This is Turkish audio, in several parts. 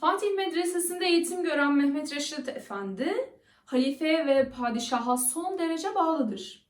Fatih Medresesi'nde eğitim gören Mehmet Reşit Efendi, halifeye ve padişaha son derece bağlıdır.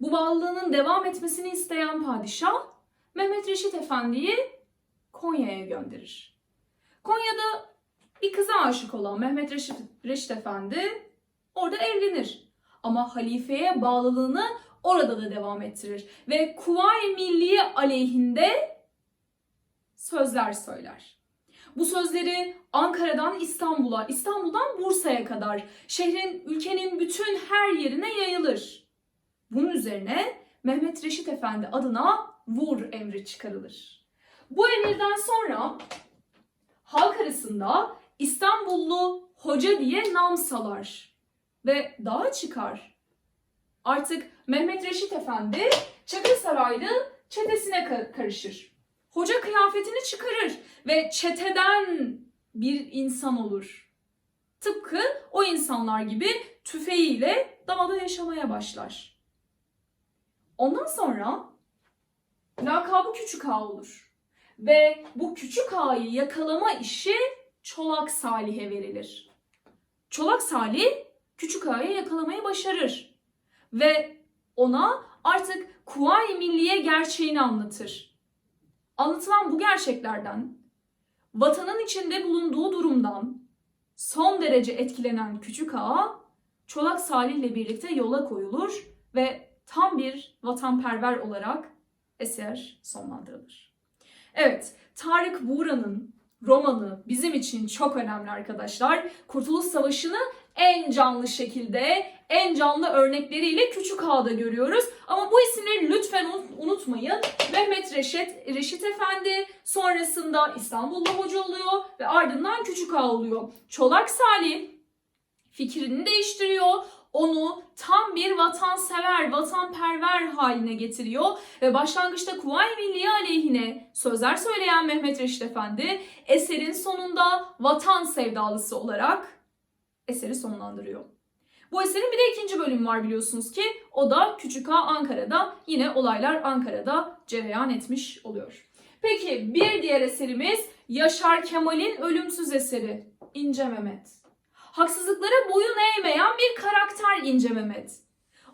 Bu bağlılığının devam etmesini isteyen padişah, Mehmet Reşit Efendi'yi Konya'ya gönderir. Konya'da bir kıza aşık olan Mehmet Reşit, Reşit Efendi orada evlenir. Ama halifeye bağlılığını orada da devam ettirir. Ve Kuvayi Milliye aleyhinde sözler söyler. Bu sözleri Ankara'dan İstanbul'a, İstanbul'dan Bursa'ya kadar şehrin, ülkenin bütün her yerine yayılır. Bunun üzerine Mehmet Reşit Efendi adına vur emri çıkarılır. Bu emirden sonra halk arasında İstanbullu hoca diye nam salar ve dağa çıkar. Artık Mehmet Reşit Efendi Çakırsaraylı çetesine ka- karışır. Hoca kıyafetini çıkarır ve çeteden bir insan olur. Tıpkı o insanlar gibi tüfeğiyle dağda yaşamaya başlar. Ondan sonra lakabı Küçük Ağa olur. Ve bu Küçük Ağa'yı yakalama işi Çolak Salih'e verilir. Çolak Salih Küçük Ağa'yı yakalamayı başarır. Ve ona artık Kuvayi Milliye gerçeğini anlatır. Anlatılan bu gerçeklerden, vatanın içinde bulunduğu durumdan son derece etkilenen Küçük Ağa, Çolak Salih ile birlikte yola koyulur ve tam bir vatanperver olarak eser sonlandırılır. Evet, Tarık Buğra'nın romanı bizim için çok önemli arkadaşlar. Kurtuluş Savaşı'nı en canlı şekilde, en canlı örnekleriyle Küçük Ağa'da görüyoruz. Ama bu isimleri lütfen unut- unutmayın. Mehmet Reşit, Reşit Efendi sonrasında İstanbullu hoca oluyor ve ardından Küçük Ağa oluyor. Çolak Salih fikrini değiştiriyor. Onu tam bir vatansever, vatanperver haline getiriyor ve başlangıçta Kuvayi Milliye aleyhine sözler söyleyen Mehmet Reşit Efendi eserin sonunda vatan sevdalısı olarak eseri sonlandırıyor. Bu eserin bir de ikinci bölümü var biliyorsunuz ki o da Küçük Ağa Ankara'da yine olaylar Ankara'da cereyan etmiş oluyor. Peki bir diğer eserimiz Yaşar Kemal'in ölümsüz eseri İnce Mehmet. Haksızlıklara boyun eğmeyen bir karakter İnce Mehmet.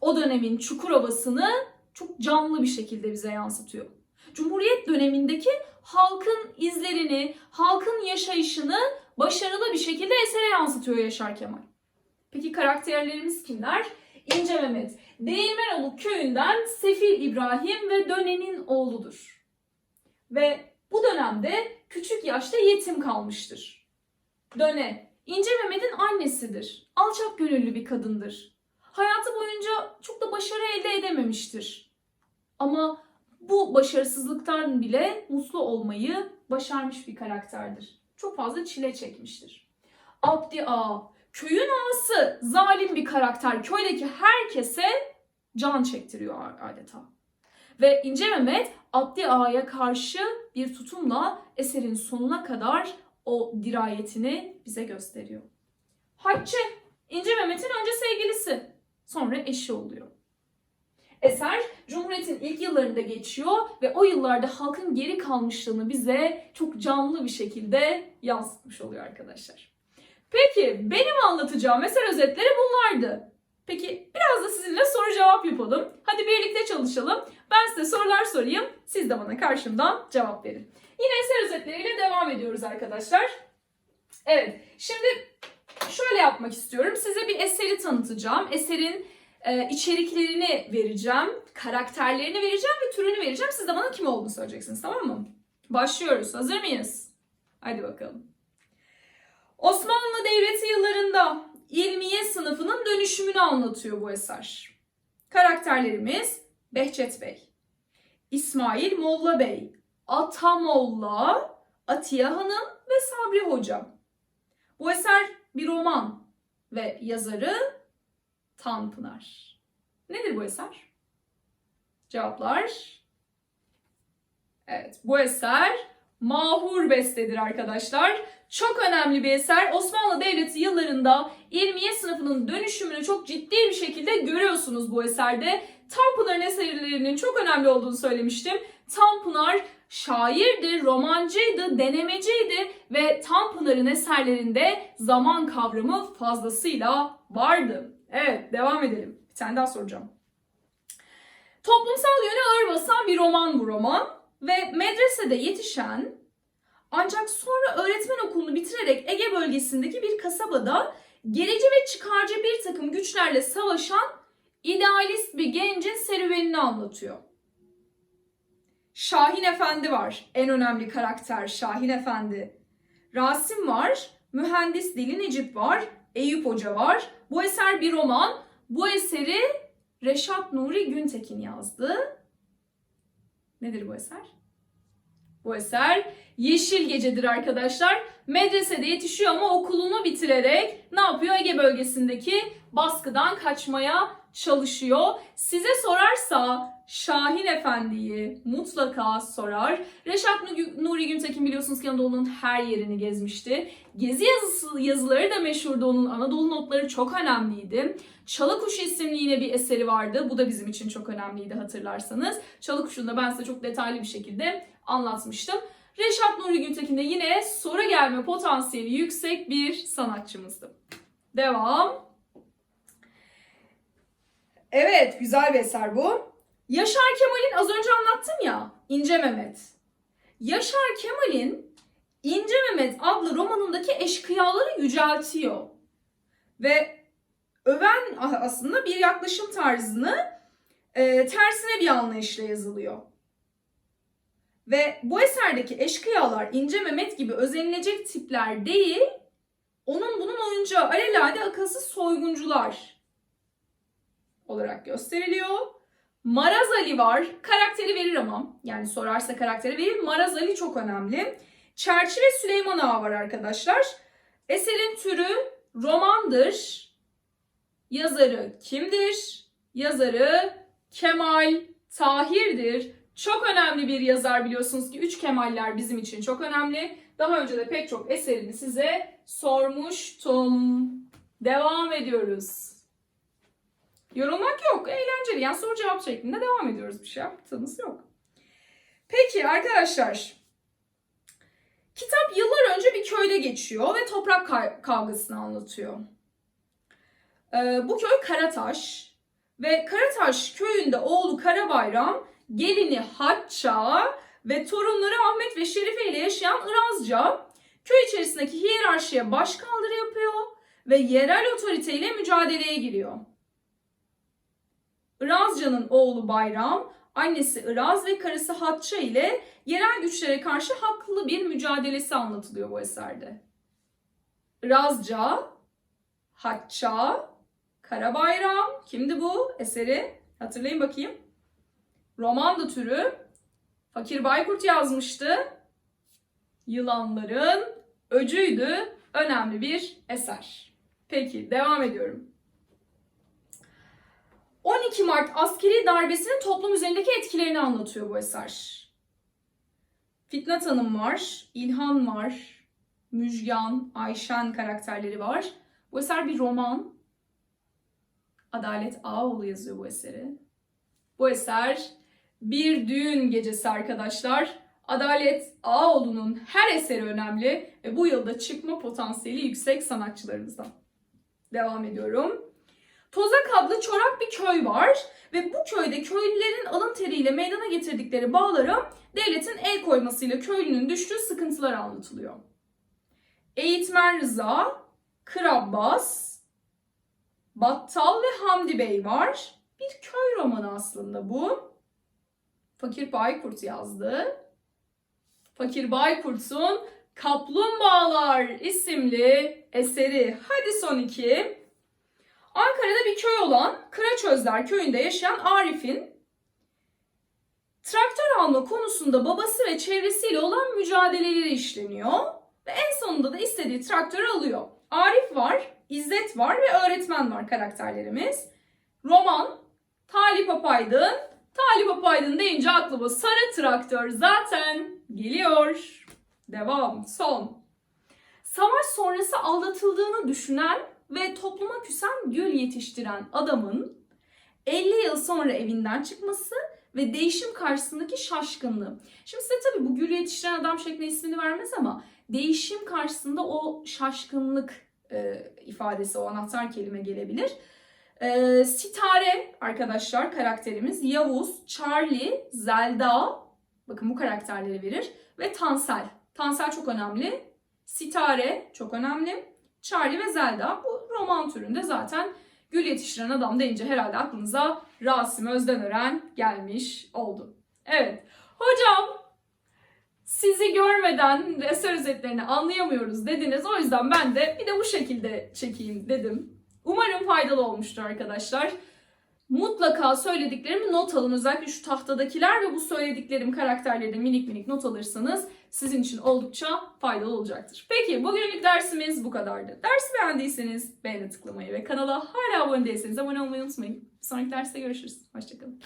O dönemin Çukurova'sını çok canlı bir şekilde bize yansıtıyor. Cumhuriyet dönemindeki halkın izlerini, halkın yaşayışını başarılı bir şekilde esere yansıtıyor Yaşar Kemal. Peki karakterlerimiz kimler? İnce Mehmet, Değirmenoğlu köyünden Sefil İbrahim ve Döne'nin oğludur. Ve bu dönemde küçük yaşta yetim kalmıştır. Döne, İnce Mehmet'in annesidir. Alçak gönüllü bir kadındır. Hayatı boyunca çok da başarı elde edememiştir. Ama bu başarısızlıktan bile mutlu olmayı başarmış bir karakterdir. Çok fazla çile çekmiştir. Abdi Ağa, köyün ağası, zalim bir karakter. Köydeki herkese can çektiriyor adeta. Ve İnce Mehmet Abdi Ağa'ya karşı bir tutumla eserin sonuna kadar o dirayetini bize gösteriyor. Hatice, İnce Mehmet'in önce sevgilisi, sonra eşi oluyor. Eser Cumhuriyet'in ilk yıllarında geçiyor ve o yıllarda halkın geri kalmışlığını bize çok canlı bir şekilde yansıtmış oluyor arkadaşlar. Peki benim anlatacağım eser özetleri bunlardı. Peki biraz da sizinle soru cevap yapalım. Hadi birlikte çalışalım. Ben size sorular sorayım. Siz de bana karşımdan cevap verin. Yine eser özetleriyle devam ediyoruz arkadaşlar. Evet, şimdi şöyle yapmak istiyorum. Size bir eseri tanıtacağım. Eserin e, içeriklerini vereceğim, karakterlerini vereceğim ve türünü vereceğim. Siz de bana kim olduğunu söyleyeceksiniz, tamam mı? Başlıyoruz. Hazır mıyız? Hadi bakalım. Osmanlı Devleti yıllarında ilmiye sınıfının dönüşümünü anlatıyor bu eser. Karakterlerimiz Behçet Bey, İsmail Molla Bey, Atamolla, Atiye Hanım ve Sabri Hoca. Bu eser bir roman ve yazarı Tanpınar. Nedir bu eser? Cevaplar. Evet, bu eser Mahur Beste'dir arkadaşlar. Çok önemli bir eser. Osmanlı Devleti yıllarında ilmiye sınıfının dönüşümünü çok ciddi bir şekilde görüyorsunuz bu eserde. Tanpınar'ın eserlerinin çok önemli olduğunu söylemiştim. Tanpınar şairdi, romancıydı, denemeciydi ve Tanpınar'ın eserlerinde zaman kavramı fazlasıyla vardı. Evet, devam edelim. Bir tane daha soracağım. Toplumsal yöne ağır basan bir roman bu roman ve medresede yetişen ancak sonra öğretmen okulunu bitirerek Ege bölgesindeki bir kasabada gerici ve çıkarcı bir takım güçlerle savaşan idealist bir gencin serüvenini anlatıyor. Şahin Efendi var. En önemli karakter Şahin Efendi. Rasim var. Mühendis Necip var. Eyüp Hoca var. Bu eser bir roman. Bu eseri Reşat Nuri Güntekin yazdı. Nedir bu eser? Bu eser Yeşil Gecedir arkadaşlar. Medresede yetişiyor ama okulunu bitirerek ne yapıyor? Ege bölgesindeki baskıdan kaçmaya çalışıyor. Size sorarsa Şahin Efendi'yi mutlaka sorar. Reşat Nuri Güntekin biliyorsunuz ki Anadolu'nun her yerini gezmişti. Gezi yazısı, yazıları da meşhurdu onun. Anadolu notları çok önemliydi. Çalıkuşu isimli yine bir eseri vardı. Bu da bizim için çok önemliydi hatırlarsanız. Çalıkuşu'nu da ben size çok detaylı bir şekilde anlatmıştım. Reşat Nuri Güntekin de yine soru gelme potansiyeli yüksek bir sanatçımızdı. Devam. Evet, güzel bir eser bu. Yaşar Kemal'in az önce anlattım ya, İnce Mehmet. Yaşar Kemal'in İnce Mehmet adlı romanındaki eşkıyaları yüceltiyor. Ve öven aslında bir yaklaşım tarzını e, tersine bir anlayışla yazılıyor. Ve bu eserdeki eşkıyalar İnce Mehmet gibi özenilecek tipler değil, onun bunun oyuncağı alelade akılsız soyguncular olarak gösteriliyor. Maraz Ali var. Karakteri verir ama. Yani sorarsa karakteri verir. Maraz Ali çok önemli. Çerçi ve Süleyman Ağa var arkadaşlar. Eserin türü romandır. Yazarı kimdir? Yazarı Kemal Tahir'dir. Çok önemli bir yazar biliyorsunuz ki üç Kemaller bizim için çok önemli. Daha önce de pek çok eserini size sormuştum. Devam ediyoruz. Yorulmak yok. Eğlenceli. Yani soru cevap şeklinde devam ediyoruz. Bir şey yaptığımız yok. Peki arkadaşlar. Kitap yıllar önce bir köyde geçiyor ve toprak kavgasını anlatıyor. Ee, bu köy Karataş ve Karataş köyünde oğlu Karabayram, gelini Hatça ve torunları Ahmet ve Şerife ile yaşayan Irazca köy içerisindeki hiyerarşiye başkaldırı yapıyor ve yerel otoriteyle mücadeleye giriyor. Irazca'nın oğlu Bayram, annesi Iraz ve karısı Hatça ile yerel güçlere karşı haklı bir mücadelesi anlatılıyor bu eserde. Irazca, Hatça, Karabayram, kimdi bu eseri? Hatırlayın bakayım. Romandı türü. Fakir Baykurt yazmıştı. Yılanların öcüydü. Önemli bir eser. Peki devam ediyorum. 12 Mart askeri darbesinin toplum üzerindeki etkilerini anlatıyor bu eser. Fitnat Hanım var, İlhan var, Müjgan, Ayşen karakterleri var. Bu eser bir roman. Adalet Ağoğlu yazıyor bu eseri. Bu eser bir düğün gecesi arkadaşlar. Adalet Ağoğlu'nun her eseri önemli ve bu yılda çıkma potansiyeli yüksek sanatçılarımızdan. Devam ediyorum. Tozak adlı çorak bir köy var ve bu köyde köylülerin alın teriyle meydana getirdikleri bağlara devletin el koymasıyla köylünün düştüğü sıkıntılar anlatılıyor. Eğitmen Rıza, Kırabbas, Battal ve Hamdi Bey var. Bir köy romanı aslında bu. Fakir Baykurt yazdı. Fakir Baykurt'un Kaplumbağalar isimli eseri. Hadi son iki. Ankara'da bir köy olan Kıraçözler köyünde yaşayan Arif'in traktör alma konusunda babası ve çevresiyle olan mücadeleleri işleniyor ve en sonunda da istediği traktörü alıyor. Arif var, İzzet var ve öğretmen var karakterlerimiz. Roman, Talip Apaydın. Talip Apaydın deyince aklıma sarı traktör zaten geliyor. Devam, son. Savaş sonrası aldatıldığını düşünen ve topluma küsen gül yetiştiren adamın 50 yıl sonra evinden çıkması ve değişim karşısındaki şaşkınlığı. Şimdi size tabii bu gül yetiştiren adam şeklinde ismini vermez ama değişim karşısında o şaşkınlık e, ifadesi, o anahtar kelime gelebilir. E, Sitare arkadaşlar karakterimiz Yavuz, Charlie, Zelda bakın bu karakterleri verir ve Tansel. Tansel çok önemli. Sitare çok önemli. Charlie ve Zelda bu roman türünde zaten gül yetiştiren adam deyince herhalde aklınıza Rasim Özdenören gelmiş oldu. Evet. Hocam sizi görmeden eser özetlerini anlayamıyoruz dediniz. O yüzden ben de bir de bu şekilde çekeyim dedim. Umarım faydalı olmuştur arkadaşlar. Mutlaka söylediklerimi not alın. Özellikle şu tahtadakiler ve bu söylediklerim karakterleri de minik minik not alırsanız sizin için oldukça faydalı olacaktır. Peki bugünlük dersimiz bu kadardı. Dersi beğendiyseniz beğene tıklamayı ve kanala hala abone değilseniz abone olmayı unutmayın. Sonraki derste görüşürüz. Hoşçakalın.